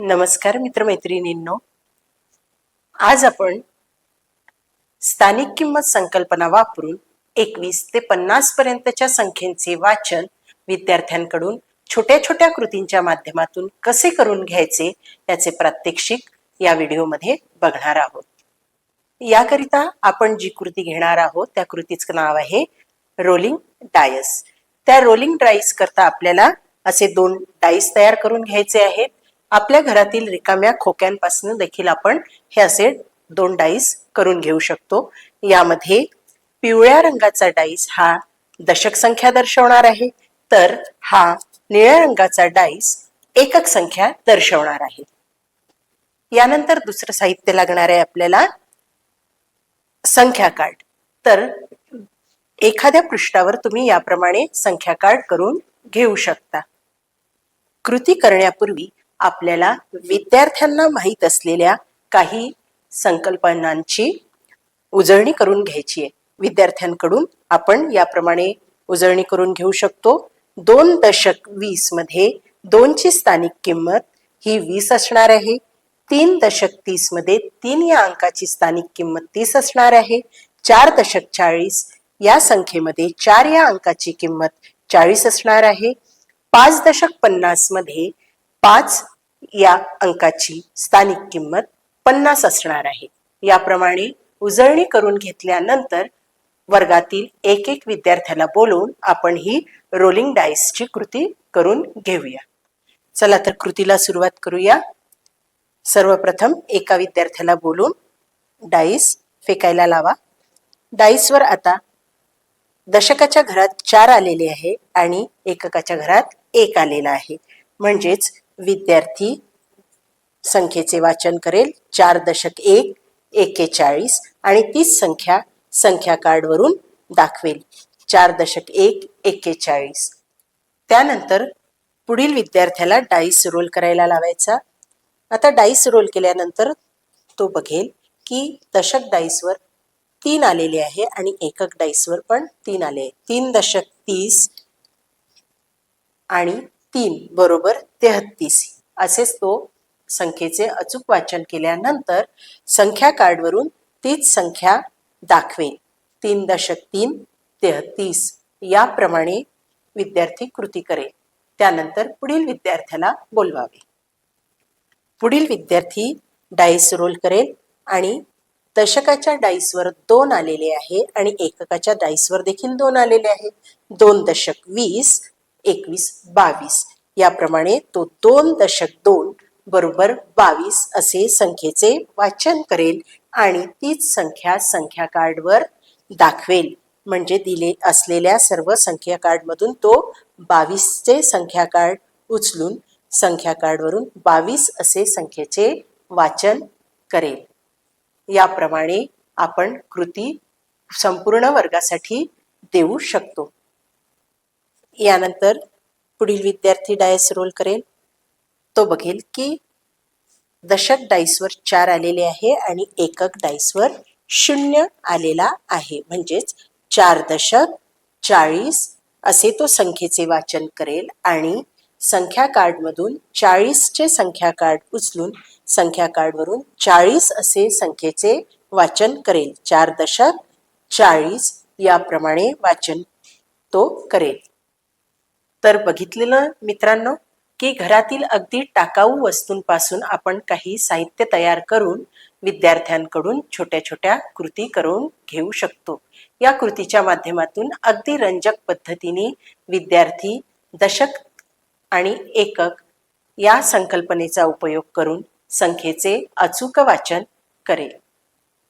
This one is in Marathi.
नमस्कार मित्रमैत्रिणींनो. आज आपण स्थानिक किंमत संकल्पना वापरून एकवीस ते पन्नास पर्यंतच्या संख्येचे वाचन विद्यार्थ्यांकडून छोट्या छोट्या कृतींच्या माध्यमातून कसे करून घ्यायचे याचे प्रात्यक्षिक या व्हिडिओमध्ये बघणार आहोत. याकरिता आपण जी कृती घेणार आहोत त्या कृतीचं नाव आहे रोलिंग डायस. त्या रोलिंग डाईस करता आपल्याला असे दोन डाईस तयार करून घ्यायचे आहेत. आपल्या घरातील रिकाम्या खोक्यांपासून देखील आपण हे असे दोन डाईस करून घेऊ शकतो. यामध्ये पिवळ्या रंगाचा डाईस हा दशक संख्या दर्शवणार आहे तर हा निळ्या रंगाचा डाईस एकक संख्या दर्शवणार आहे. यानंतर दुसरं साहित्य लागणार आहे आपल्याला संख्या कार्ड. तर एखाद्या पृष्ठावर तुम्ही याप्रमाणे संख्या कार्ड करून घेऊ शकता. कृती करण्यापूर्वी आपल्याला विद्यार्थ्यांना माहीत असलेल्या काही संकल्पनांची उजळणी करून घ्यायची आहे. विद्यार्थ्यांकडून आपण याप्रमाणे उजळणी करून घेऊ शकतो. दोन दशक वीसमध्ये दोनची स्थानिक किंमत ही वीस असणार आहे. तीन दशक तीसमध्ये तीन या अंकाची स्थानिक किंमत तीस असणार आहे. चार दशक चाळीस या संख्येमध्ये चार या अंकाची किंमत चाळीस असणार आहे. पाच दशक पन्नासमध्ये पाच या अंकाची स्थानिक किंमत पन्नास असणार आहे. याप्रमाणे उजळणी करून घेतल्यानंतर वर्गातील एक एक विद्यार्थ्याला बोलवून आपण ही रोलिंग डाईसची कृती करून घेऊया. चला तर कृतीला सुरुवात करूया. सर्वप्रथम एका विद्यार्थ्याला बोलून डाईस फेकायला लावा. डाईसवर आता दशकाच्या घरात चार आलेले आहे आणि एककाच्या घरात एक आलेला आहे. म्हणजेच विद्यार्थी संख्येचे वाचन करेल. चार दशक एक एकेचाळीस आणि तीच संख्या संख्या कार्डवरून दाखवेल. चार दशक एक एकेचाळीस त्यानंतर पुढील विद्यार्थ्याला डाईस रोल करायला लावायचा. आता डाईस रोल केल्यानंतर तो बघेल की दशक डाईसवर तीन आलेले आहे आणि एकक डाईसवर पण तीन आले आहे. तीन दशक तीस आणि तीन बरोबर तेहत्तीस. असेच तो संख्येचे अचूक वाचन केल्यानंतर संख्या कार्डवरून तीच संख्या दाखवेल तीन दशक तीन तेहतीस याप्रमाणे विद्यार्थी कृती करेल. त्यानंतर पुढील विद्यार्थ्याला बोलवावे. पुढील विद्यार्थी डाईस रोल करेल आणि दशकाच्या डाईसवर दोन आलेले आहे आणि एककाच्या डाईसवर देखील दोन आलेले आहे. दोन दशक वीस एकवीस बावीस. याप्रमाणे तो दोन दशक दोन बरोबर बावीस असे संख्येचे वाचन करेल आणि तीच संख्या संख्या कार्डवर दाखवेल. म्हणजे दिले असलेल्या सर्व संख्या कार्डमधून तो बावीसचे संख्या कार्ड उचलून संख्या कार्डवरून बावीस असे संख्येचे वाचन करेल. याप्रमाणे आपण कृती संपूर्ण वर्गासाठी देऊ शकतो. यानंतर पुढील विद्यार्थी डायस रोल करेल. तो बघेल की दशक डाईसवर चार आलेले आहे आणि एकक डाईसवर शून्य आलेला आहे. म्हणजेच चार दशक चाळीस असे तो संख्येचे वाचन करेल आणि संख्या कार्डमधून चाळीसचे संख्या कार्ड उचलून संख्या कार्डवरून चाळीस असे संख्येचे वाचन करेल. चार दशक चाळीस याप्रमाणे वाचन तो करेल. तर बघितलेलं मित्रांनो की घरातील अगदी टाकाऊ वस्तूंपासून आपण काही साहित्य तयार करून विद्यार्थ्यांकडून छोट्या छोट्या कृती करून घेऊ शकतो. या कृतीच्या माध्यमातून अगदी रंजक पद्धतीने विद्यार्थी दशक आणि एकक या संकल्पनेचा उपयोग करून संख्येचे अचूक वाचन करेल.